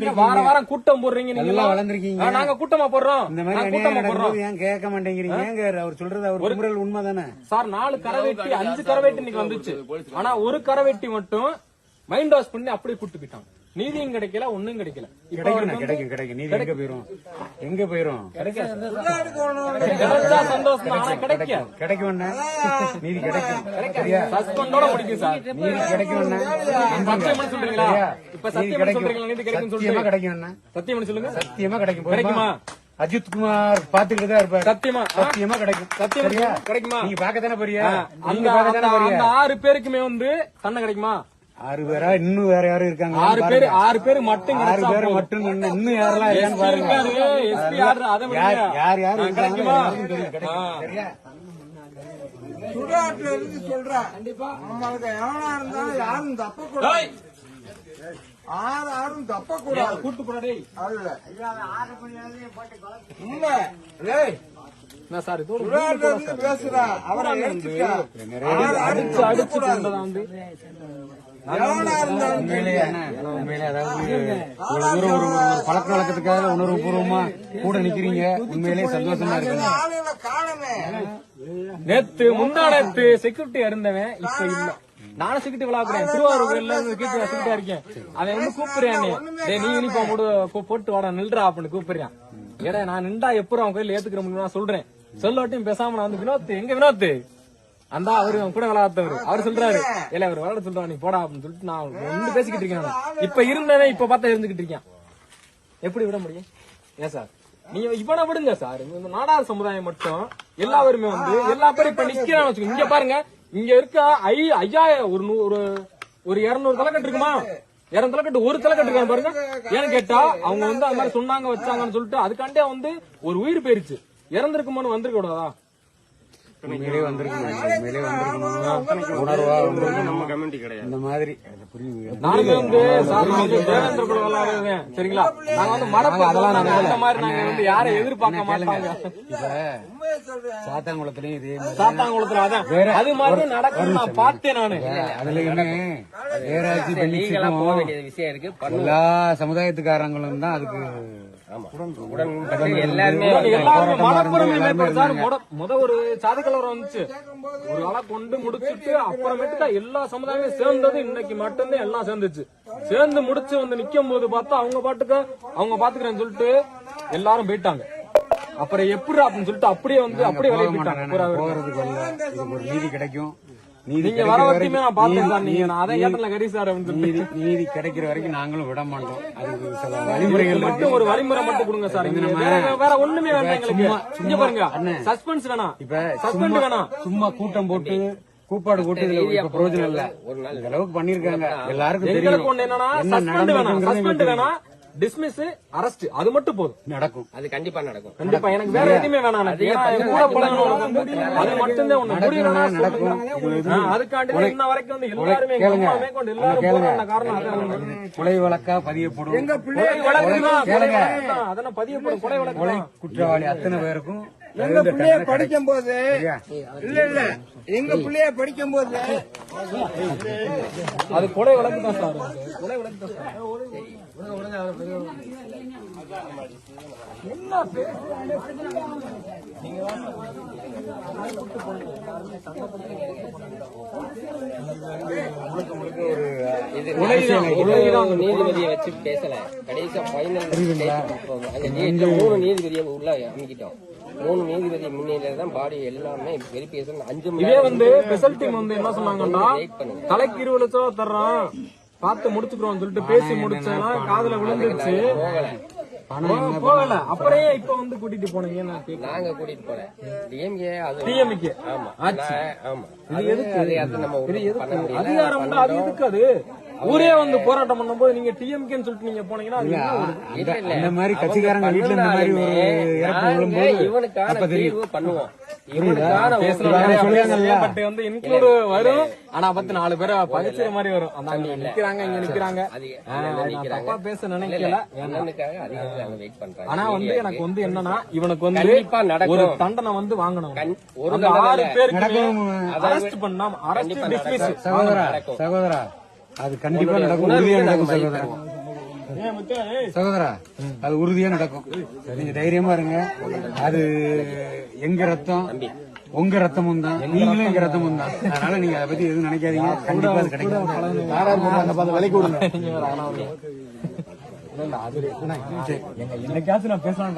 வார வாரம் கூட்டம் போடுறீங்க நீங்க எல்லாம். வளர்ந்திருக்கீங்க. நாங்க கூட்டமா போடுறோம். இந்த மாதிரி கூட்டமா போடுறோம். ஏன் கேட்க மாட்டேங்கிறீங்க? ஏங்க அவர் சொல்றது அவர் குமுறல் உண்மைதானே? சார் நாலு கரவெட்டி அஞ்சு கரவெட்டி இன்னைக்கு வந்துச்சு. ஆனா ஒரு கரவெட்டி மட்டும் மைண்ட் வாஷ் பண்ணி அப்படியே கூட்டு போயிட்டாங்க. நீதியும் கிடைக்கல ஒண்ணும் கிடைக்கல. கிடைக்கும் கிடைக்கும் கிடைக்கும். நீதி எங்க போயிரும்? எங்க போயிரும்? கிடைச்சா சந்தோஷம் தான். ஆனா கிடைக்க கிடைக்கும். அண்ணா. நீதி கிடைக்கும். சரியா? சஸ்பெண்டோட முடிக்கும் சார். நீதி கிடைக்கும். சத்தியம் சொல்றீங்களா? இப்ப நீதி சத்தியம் சொல்றீங்களா? நீதி கிடைக்கும் சத்தியமா கிடைக்கும். சத்தியம் சொல்லுங்க. சத்தியமா கிடைக்கும். கிடைக்குமா? அஜித் குமார் பாத்துக்கிட்டு தான் இருப்பாரு. சத்தியமா? சத்தியமா கிடைக்கும். சத்தியம் கிடைக்குமா? நீங்க பாக்கத்தானே போறியா அந்த ஆறு பேருக்குமே வந்து தண்டனை கிடைக்குமா? ஆறு பேரா? இன்னும் வேற யாரும் இருக்காங்க. ஆறு பேர் ஆறு பேர் மட்டும் ஆறு பேர். மட்டும் இன்னும் இன்னும் யாரெல்லாம் இருக்கான்னு பாருங்க. யாரு. யார் யார் யார் ஆ, இருக்காங்க. சரியா? சுடாட்டுல இருந்து சொல்றேன் நம்மளுக்கு எவனா இருந்தாலும் யாரும் தப்ப கூடாது ஆறு யாரும் தப்ப கூடாது கூட்டு. அதுல உண்மை. ஒரு பழக்க வழக்கத்துக்காக உணர்வு பூர்வமா கூட நிக்கிறீங்க. உண்மையிலேயே சந்தோஷமா இருக்கு நேத்து முந்தா நேத்து செக்யூரிட்டி இருந்தவன் இப்ப இல்ல. நானும் செக்யூரிட்டி விளாக்குறேன். திருவாரூர்ல செக்யூரிட்டியா இருக்கேன். அவன் வந்து கூப்பிடுறான் நீ யூனிஃபார்ம் போடு கூ- போட்டு வாடா நில்றா அப்படின்னு கூப்பிடுறான். ஏடா நான் நின்றா எப்போ அவன் கையில ஏத்துக்கிற முடியும் நான் சொல்றேன். சொல்லாட்டையும் பேசாம நான் வந்து வினோத் எங்க வினோத் அந்த அவரு கூட விளையாடுறவர். அவர் சொல்றாரு இல்ல அவர் விளையாட சொல்றா நீ போடா அப்படின்னு சொல்லிட்டு நான் ஒன்று பேசிக்கிட்டு இருக்கேன். இப்ப இருந்தவன் இப்ப பார்த்தா இருந்துகிட்டு இருக்கான். எப்படி விட முடியும்? ஏன் சார்? நீங்க இவனை விடுங்க சார். இந்த நாடார் சமுதாயம் மட்டும் எல்லாருமே வந்து எல்லா பேரும் இப்ப நிக்கிறான்னு வச்சுக்கோங்க இங்க பாருங்க. இங்க இருக்க ஐ ஐயாயிரம் ஒரு நூறு ஒரு இருநூறு தலைக்கட்டு இருக்குமா? இரண்டு தலைக்கட்டு ஒரு தலைக்கட்டு இருக்காங்க பாருங்க. ஏன்னு கேட்டா அவங்க வந்து அந்த மாதிரி சொன்னாங்க வச்சாங்கன்னு சொல்லிட்டு அதுக்காண்டே வந்து ஒரு உயிர் போயிருச்சு. இறந்திருக்குமான்னு வந்திருக்க கூடாதா? உண்மையிலேயே வந்திருக்கணும். உண்மையிலேயே வந்திருக்கணும். உணர்வா வந்திருக்கணும். நம்ம கம்யூனிட்டி கிடையாது. இந்த மாதிரி அது புரியுது நானுமே வந்து சார் நான் வந்து தேவேந்திர குல விளையாடுவேன் சரிங்களா? நாங்க வந்து மடப்பு அதெல்லாம் நாங்க அந்த மாதிரி நாங்க வந்து யாரை எதிர்பார்க்க மாட்டாங்க. இப்ப சாத்தாங்குளத்திலயும் இதே சாத்தாங்குளத்துல அதான். அது மாதிரி நடக்கும் நான் பார்த்தேன் நானு. அதுல என்ன? ஏராட்சி லீகலா போக பெண்ணிச்சுக்கும் வேண்டிய விஷயம் இருக்கு. எல்லா சமுதாயத்துக்காரங்களும் தான் அதுக்கு முத ஒரு சாதி கலவரம் வந்துச்சு. ஒரு ஆளா கொண்டு முடிச்சுட்டு அப்புறமேட்டு தான் எல்லா சமுதாயமும் சேர்ந்தது. இன்னைக்கு மட்டும்தான் எல்லாம் சேர்ந்துச்சு. சேர்ந்து முடிச்சு வந்து நிக்கும் போது பார்த்தா அவங்க பாட்டுக்கு அவங்க பாத்துக்கிறேன்னு சொல்லிட்டு எல்லாரும் போயிட்டாங்க. அப்புறம் எப்படி அப்படின்னு சொல்லிட்டு அப்படியே வந்து அப்படியே போக வெளியே போயிட்டாங்க. மாட்டாங்க பூரா நாங்க போகிறதுக்கு வரல இதுக்கு ஒரு நீதி கிடைக்கும். நீங்க வர வரைக்கும் வரைக்குமே நான் பார்த்தேன் சார் நீங்க நீதி- நான் அதை கேட்டல கரி சார் நீதி நீதி கிடைக்கிற வரைக்கும் நாங்களும் விட மாட்டோம். அதுக்கு சில வழிமுறைகள் மட்டும் ஒரு வழிமுறை மட்டும் கொடுங்க சார். வேற ஒண்ணுமே வேண்டாம் எங்களுக்கு. சும்மா- இங்க பாருங்க. சஸ்பென்ஸ் வேணாம். இப்ப சஸ்பெண்ட் சும்மா வேணாம். சும்மா கூட்டம் போட்டு கூப்பாடு போட்டு இதுல இப்ப பிரயோஜனம் இல்ல. இந்த அளவுக்கு பண்ணிருக்காங்க. எல்லாருக்கும் தெரியும். என்னன்னா என்ன சஸ்பெண்ட் வேணாம். சஸ்பெண்ட் வேணாம். டிஸ்மிஸ் அரெஸ்ட் அது மட்டும் போதும். நடக்கும். அது கண்டிப்பா நடக்கும். கண்டிப்பா எனக்கு வேற எதுவுமே வேணாம். அது மட்டும்தான் ஒண்ணு. முடியலன்னா நடக்கும். அதுக்காண்டி தான் இன்ன வரைக்கும் வந்து எல்லாருமே எங்க எல்லாரும் காரணம் அதான். கொலை வழக்கா பதியப்படும். தான். வழக்கு தான். அதெல்லாம் பதியப்படும். கொலை வழக்கு கொலை தான். குற்றவாளி அத்தனை பேருக்கும் எங்க பிள்ளைய படிக்கும் போது? இல்ல இல்ல. எங்க பிள்ளைய படிக்கும் போது அது கொலை வழக்கு தான் சார். கொலை வழக்கு தான் சார் உலகிதான் ஒரு நீதிபதியை வச்சு பேசல கடைசியா அங்க மூணு நீதிபதியை உள்ள அமைக்கிட்டோம் மூணு நீதிபதி முன்னிலையில தான் பாடி எல்லாமே வெரிஃபிகேஷன் அஞ்சு இதே வந்து ஸ்பெஷல் டீம் வந்து என்ன சொன்னாங்கன்னா தலைக்கு இருபது லட்சம் ரூபா தர்றான். பார்த்து முடிச்சுக்கிறோம் சொல்லிட்டு பேசி முடிச்செல்லாம் காதுல விழுந்துருச்சு. போகல. அப்புறம் இப்ப வந்து கூட்டிட்டு போனீங்க நாங்க கூட்டிட்டு போல. டிஎம்கே அது டிஎம்கே ஆமா. அது எதுக்கு? அது அது நம்ம அதிகாரம் அது எதுக்கு அது? ஊரே வந்து போராட்டம் பண்ணும்போது நீங்க டிஎம்கேன்னு சொல்லிட்டு நீங்க போனீங்கன்னா இல்ல, இல்ல. அந்த மாதிரி கட்சிக்காரங்க வீட்டுல இந்த மாதிரி இறப்பு விழும்போது இவனுக்கான பண்ணுவோம். பட் வந்து இன்க்ளூட் வரும். ஆனா பத்து நாலு பேரை பகிச்சுற மாதிரி வரும். அங்க நிக்கிறாங்க இங்க நிக்கிறாங்க. தப்பா பேச நினைக்கல. ஆனா வந்து எனக்கு வந்து என்னன்னா இவனுக்கு வந்து. ஒரு தண்டனை வந்து வாங்கணும். கண்- ஒரு ஆறு. பேருக்கு நடக்கும். அரெஸ்ட் பண்ணாம அரெஸ்ட். சகோதரா அது கண்டிப்பா நடக்கும். உறுதியா நடக்கும் சகோதரா. சகோதரா அது உறுதியா நடக்கும். நீங்க தைரியமா இருங்க. அது எங்க ரத்தம்? உங்க ரத்தமும் தான். நீங்களும் எங்க ரத்தமும் தான். அதனால நீங்க அதை பத்தி எதுவும் நினைக்காதீங்க. கண்டிப்பா அது கிடைக்கும். விலைக்கு என்னைக்காச்சும் நான் பேசலாம்னு